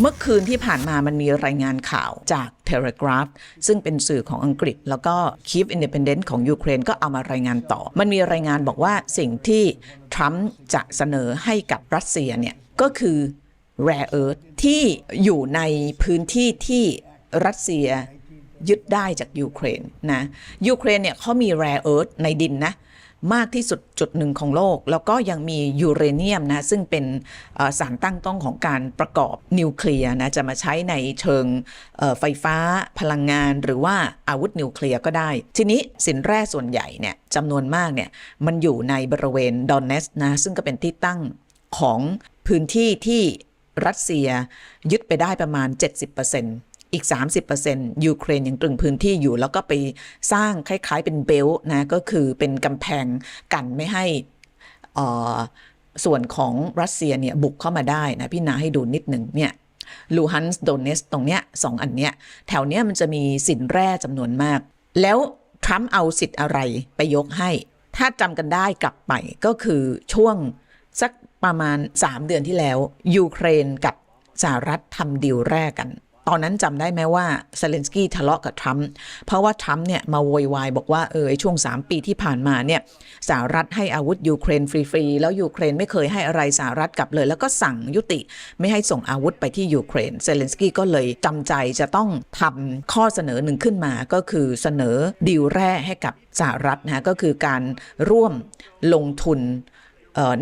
เมื่อคืนที่ผ่านมามันมีรายงานข่าวจาก Telegraph ซึ่งเป็นสื่อของอังกฤษ แล้วก็ Kiev Independent ของยูเครนก็เอามารายงานต่อ มันมีรายงานบอกว่าสิ่งที่ทรัมป์จะเสนอให้กับรัสเซียเนี่ย ก็คือ rare earth ที่อยู่ในพื้นที่ที่รัสเซียยึดได้จากยูเครนนะยูเครนเนี่ยเขามี rare earth ในดินนะ มากที่สุดจุดหนึ่งของโลก แล้วก็ยังมียูเรเนียมนะซึ่งเป็นสารตั้งต้นของการประกอบนิวเคลียร์นะจะมาใช้ในเชิงไฟฟ้าพลังงานหรือว่าอาวุธนิวเคลียร์ก็ได้ ทีนี้สินแร่ส่วนใหญ่เนี่ยจำนวนมากเนี่ยมันอยู่ในบริเวณดอนเนสนะซึ่งก็เป็นที่ตั้งของพื้นที่ที่รัสเซียยึดไปได้ประมาณ 70% อีก 30%ยูเครนยังตรึงพื้นที่อยู่ แล้วก็ไปสร้างคล้ายๆเป็นเบลต์นะก็คือเป็นกำแพงกันไม่ให้ส่วนของรัสเซียเนี่ยบุกเข้ามาได้นะพี่นาให้ดูนิดหนึ่งเนี่ยลูฮันส์โดเนสตรงเนี้ยสองอันเนี้ยแถวเนี้ยมันจะมีสินแร่จำนวนมาก แล้วทรัมป์เอาสิทธิ์อะไรไปยกให้ ถ้าจำกันได้กลับไปก็คือช่วงสักประมาณ 3 เดือนที่แล้ว ยูเครนกับสหรัฐทำดีลแรกกัน ตอนนั้นจำได้ไหมว่าเซเลนสกี้ทะเลาะกับทรัมป์เพราะว่าทรัมป์เนี่ยมาโวยวายบอกว่าเออช่วง 3 ปีที่ผ่านมาเนี่ยสหรัฐให้อาวุธยูเครนฟรีๆ แล้วยูเครนไม่เคยให้อะไรสหรัฐกลับเลย แล้วก็สั่งยุติไม่ให้ส่งอาวุธไปที่ยูเครนเซเลนสกี้ก็เลยจำใจจะต้องทำข้อเสนอหนึ่งขึ้นมาก็คือเสนอดีลแร่ให้กับสหรัฐนะก็คือการร่วมลงทุน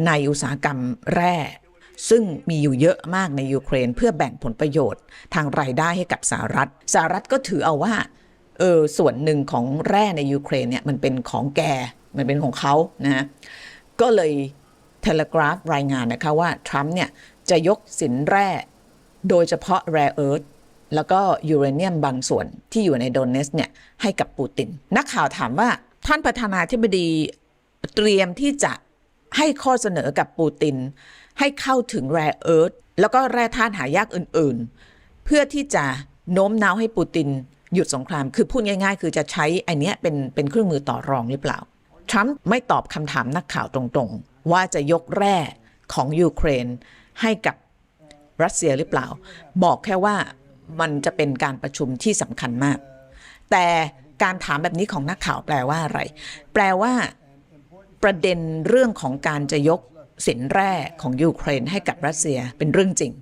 ในอุตสาหกรรมแร่ ซึ่งมีอยู่เยอะมากในยูเครน เพื่อแบ่งผลประโยชน์ทางรายได้ให้กับสหรัฐสหรัฐก็ถือเอาว่าเออส่วนหนึ่งของแร่ในยูเครนเนี่ยมันเป็นของแกมันเป็นของเขานะฮะก็เลยเทเลกราฟรายงานนะคะว่าทรัมป์เนี่ยจะยกสินแร่โดยเฉพาะ rare earth แล้วก็ยูเรเนียมบางส่วนที่อยู่ในโดเนสเนี่ยให้กับปูติน นักข่าวถามว่าท่านประธานาธิบดีเตรียมที่จะให้ข้อเสนอกับปูติน ให้เข้าถึง rare earth แล้วก็แร่ธาตุหายากอื่นๆ เพื่อที่จะโน้มน้าวให้ปูตินหยุดสงคราม คือพูดง่าย ๆ คือจะใช้อันเนี้ยเป็นเป็นเครื่องมือต่อรองหรือเปล่า ทรัมป์ไม่ตอบคำถามนักข่าวตรงๆ ว่าจะยกแร่ของยูเครนให้กับรัสเซียหรือเปล่า บอกแค่ว่ามันจะเป็นการประชุมที่สำคัญมาก แต่การถามแบบนี้ของนักข่าวแปลว่าอะไร แปลว่า ประเด็นเรื่องของการจะยก สินแร่ของยูเครนให้กับรัสเซียเป็นเรื่องจริง